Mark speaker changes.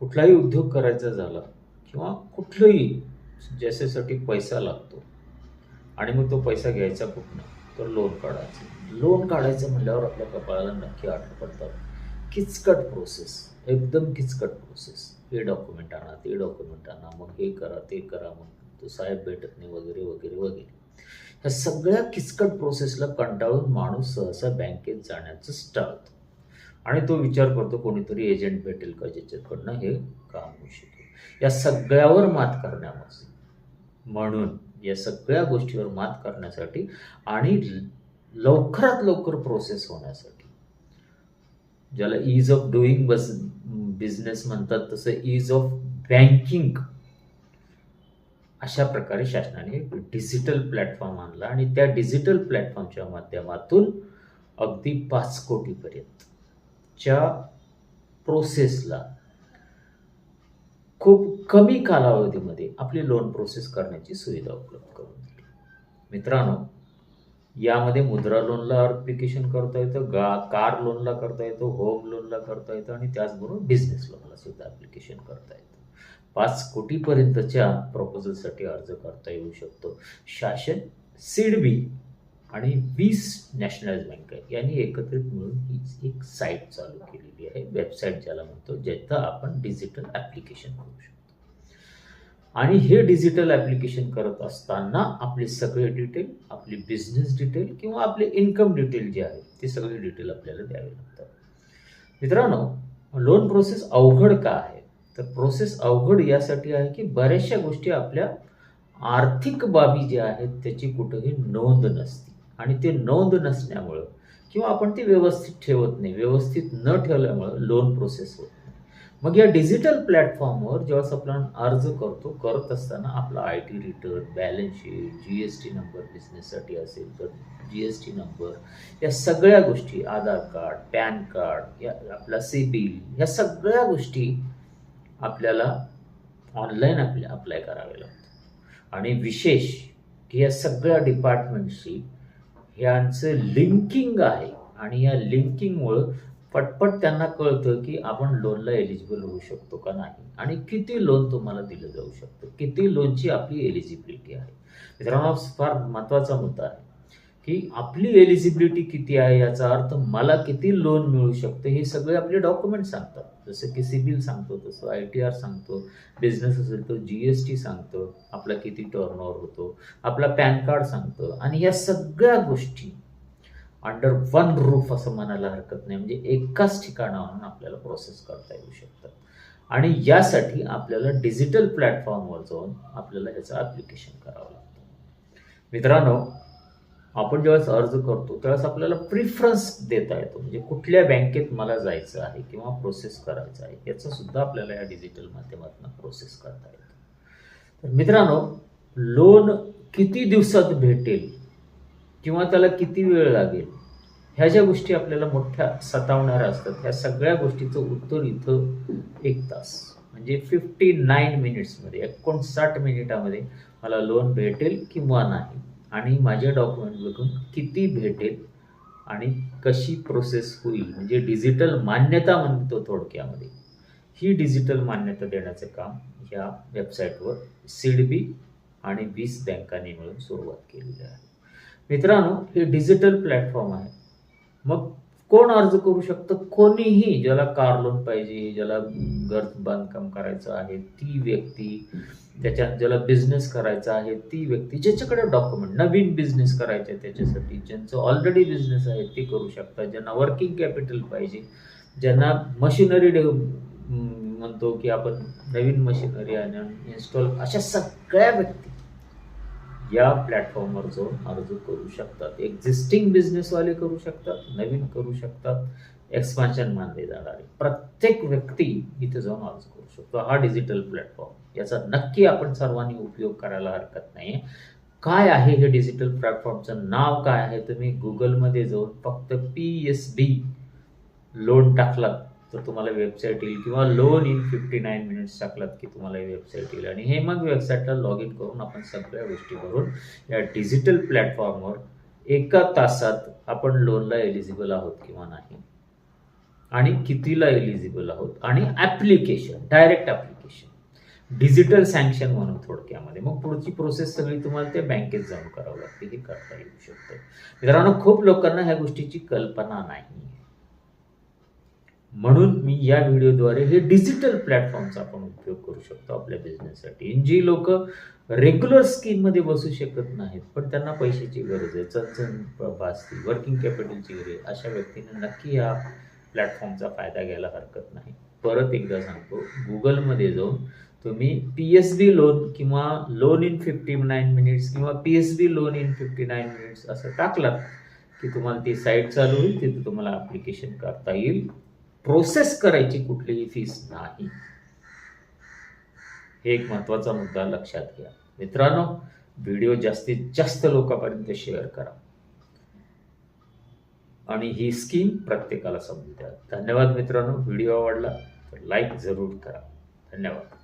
Speaker 1: कुठलाही उद्योग करायचा झाला किंवा कुठलंही ज्याच्यासाठी पैसा लागतो आणि मग तो पैसा घ्यायचा कुठनं तर लोन काढायचं. लोन काढायचं म्हणल्यावर आपल्या कपाळाला नक्की आठ पडतात. किचकट प्रोसेस एकदम किचकट प्रोसेस हे डॉक्युमेंट आणा ते डॉक्युमेंट आणा मग हे करा ते करा मग तो साहेब भेटत नाही वगैरे वगैरे वगैरे. ह्या सगळ्या किचकट प्रोसेसला कंटाळून माणूस सहसा बँकेत जाण्याचं टाळतो आणि तो विचार करतो कोणीतरी एजंट भेटेल का ज्याच्याकडनं हे काम होऊ शकेल. या सगळ्यावर मात करण्यामध्ये म्हणून या सगळ्या गोष्टीवर मात करण्यासाठी आणि लवकरात लवकर प्रोसेस होण्यासाठी. ज्याला इज ऑफ डुईंग बस बिझनेस म्हणतात तसं इज ऑफ बँकिंग अशा प्रकारे शासनाने एक डिजिटल प्लॅटफॉर्म आणला आणि त्या डिजिटल प्लॅटफॉर्मच्या माध्यमातून अगदी पाच कोटीपर्यंत च्या प्रोसेसला खूप कमी कालावधीमध्ये आपली लोन प्रोसेस करण्याची सुविधा उपलब्ध करून दिली. मित्रांनो यामध्ये मुद्रा लोनला ॲप्लिकेशन करता येतं गा कार लोनला करता येतं होम लोनला करता येतं आणि त्याचबरोबर बिझनेस लोनला सुद्धा ॲप्लिकेशन करता येतं. पाच कोटीपर्यंतच्या प्रपोजलसाठी अर्ज करता येऊ शकतो. शासन सीड बी आणि वीस नॅशनलाइज बँक यांनी एकत्रित मिळून ही एक साईट चालू केलेली आहे वेबसाईट ज्याला म्हणतो ज्याचं आपण डिजिटल ॲप्लिकेशन करू शकतो. आणि हे डिजिटल ॲप्लिकेशन करत असताना आपले सगळे डिटेल आपली बिझनेस डिटेल किंवा आपले इन्कम डिटेल जे आहे ते सगळे डिटेल आपल्याला द्यावे लागतात. मित्रांनो लोन प्रोसेस अवघड का आहे? तर प्रोसेस अवघड यासाठी आहे की बऱ्याचशा गोष्टी आपल्या आर्थिक बाबी ज्या आहेत त्याची कुठंही नोंद नसते. आणि ते नोंद नसल्यामुळं किंवा आपण ती व्यवस्थित ठेवत नाही व्यवस्थित न ठेवल्यामुळं लोन प्रोसेस होत नाही. मग या डिजिटल प्लॅटफॉर्मवर जेव्हा आपण अर्ज करतो करत असताना आपला I T return balance sheet G S T number बिझनेससाठी असेल तर जी एस टी नंबर या सगळ्या गोष्टी आधार कार्ड पॅन कार्ड या आपला सिबिल ह्या सगळ्या गोष्टी आपल्याला ऑनलाईन आपल्या अप्लाय करावे लागतात. आणि विशेष की या सगळ्या डिपार्टमेंटशी यांचं लिंकिंग आहे. आणि या लिंकिंगमुळं पटपट त्यांना कळतं की आपण लोनला एलिजिबल होऊ शकतो का नाही. आणि किती लोन तुम्हाला दिलं जाऊ शकतं. किती लोनची आपली एलिजिबिलिटी आहे. मित्रांनो फार महत्त्वाचा मुद्दा आहे. की आपली एलिजिबिलिटी किती आहे याचा अर्थ मला किती लोन मिळू शकतं हे सगळे आपले डॉक्युमेंट सांगतात. जसं की सिबिल सांगतो तसं आय टी आर सांगतो बिझनेस असेल तर जी एस टी सांगतं आपला किती टर्नओव्हर होतो आपला पॅन कार्ड सांगतं आणि या सगळ्या गोष्टी अंडर वन रूफ असं म्हणायला हरकत नाही. म्हणजे एकाच ठिकाणावरून आपल्याला प्रोसेस करता येऊ शकतात आणि यासाठी आपल्याला डिजिटल प्लॅटफॉर्मवर जाऊन आपल्याला याचं ॲप्लिकेशन करावं लागतं. मित्रांनो आपण ज्यावेळेस अर्ज करतो त्यावेळेस आपल्याला प्रिफरन्स देता येतो. म्हणजे कुठल्या बँकेत मला जायचं आहे किंवा प्रोसेस करायचं आहे याचं सुद्धा आपल्याला या डिजिटल माध्यमातून प्रोसेस करता येतं. तर मित्रांनो लोन किती दिवसात भेटेल किंवा त्याला किती वेळ लागेल ह्या ज्या गोष्टी आपल्याला मोठ्या सतावणाऱ्या असतात ह्या सगळ्या गोष्टीचं उत्तर इथं एक तास. म्हणजे फिफ्टी नाईन मिनिट्समध्ये एकोणसाठ मिनिटामध्ये मला लोन भेटेल किंवा नाही. आणि माझे डॉक्युमेंट बघून किती भेटेल आणि कशी प्रोसेस होईल? म्हणजे डिजिटल मान्यता म्हणतो थोडक्यामध्ये. ही डिजिटल मान्यता देण्याचं काम ह्या वेबसाईटवर सिडबी आणि वीस बँकांनी मिळून सुरुवात केलेली आहे. मित्रांनो हे डिजिटल प्लॅटफॉर्म आहे. मग कोण अर्ज करू शकतं? कोणीही ज्याला कार लोन पाहिजे ज्याला घर बांधकाम करायचं आहे ती व्यक्ती त्याच्यात ज्याला बिझनेस करायचा आहे ती व्यक्ती ज्याच्याकडे डॉक्युमेंट नवीन बिझनेस करायचे आहे त्याच्यासाठी ज्यांचं ऑलरेडी बिझनेस आहे ते करू शकतात. ज्यांना वर्किंग कॅपिटल पाहिजे ज्यांना मशिनरी डेव्ह म्हणतो की आपण नवीन मशिनरी आणून इन्स्टॉल अशा सगळ्या व्यक्ती या प्लॅटफॉर्मवर जाऊन अर्ज करू शकतात एक्झिस्टिंग बिझनेसवाले करू शकतात नवीन करू शकतात एक्सपान्शन मानले जाणारे. प्रत्येक व्यक्ती इथे जाऊन अर्ज करू शकतो. हा डिजिटल प्लॅटफॉर्म याचा नक्की आपण सर्वांनी उपयोग करायला हरकत नाही. काय आहे हे डिजिटल प्लॅटफॉर्मचं नाव काय आहे? तुम्ही गुगलमध्ये जाऊन फक्त पी एस बी लोन टाकलात तर तुम्हाला वेबसाईट येईल किंवा loan in fifty nine minutes टाकलात की तुम्हाला ही वेबसाईट येईल. आणि हे मग वेबसाईटला लॉग इन करून आपण सगळ्या गोष्टी करून या डिजिटल प्लॅटफॉर्मवर एका तासात आपण लोनला एलिजिबल आहोत किंवा नाही. आणि कितीला एलिजिबल आहोत? आणि application direct application digital sanction म्हणून थोडक्यामध्ये. मग पुढची प्रोसेस सगळी तुम्हाला ते बँकेत जाऊन करावं लागते. हे करता येऊ शकतं. मित्रांनो खूप लोकांना ह्या गोष्टीची कल्पना नाही. म्हणून मी या व्हिडिओद्वारे हे डिजिटल प्लॅटफॉर्मचा आपण उपयोग करू शकतो आपल्या बिझनेससाठी जी लोक रेग्युलर स्कीममध्ये बसू शकत नाहीत पण त्यांना पैशाची गरज आहे चणचण भासती वर्किंग कॅपिटलची गरज आहे अशा व्यक्तींना नक्की या प्लॅटफॉर्मचा फायदा घ्यायला हरकत नाही. परत एकदा सांगतो गुगलमध्ये जाऊन तुम्ही पी एस बी लोन किंवा loan in fifty nine minutes किंवा P S B loan in fifty nine minutes असं टाकलात की तुम्हाला ती साईट चालू होईल तिथे तुम्हाला ॲप्लिकेशन करता येईल. प्रोसेस करायची कुठलीही फीस नाही. हे एक महत्त्वाचा मुद्दा लक्षात घ्या. मित्रांनो व्हिडिओ जास्तीत जास्त लोकांपर्यंत शेअर करा. आणि ही स्कीम प्रत्येकाला समजू द्या. धन्यवाद मित्रांनो. व्हिडिओ आवडला तर लाईक जरूर करा. धन्यवाद.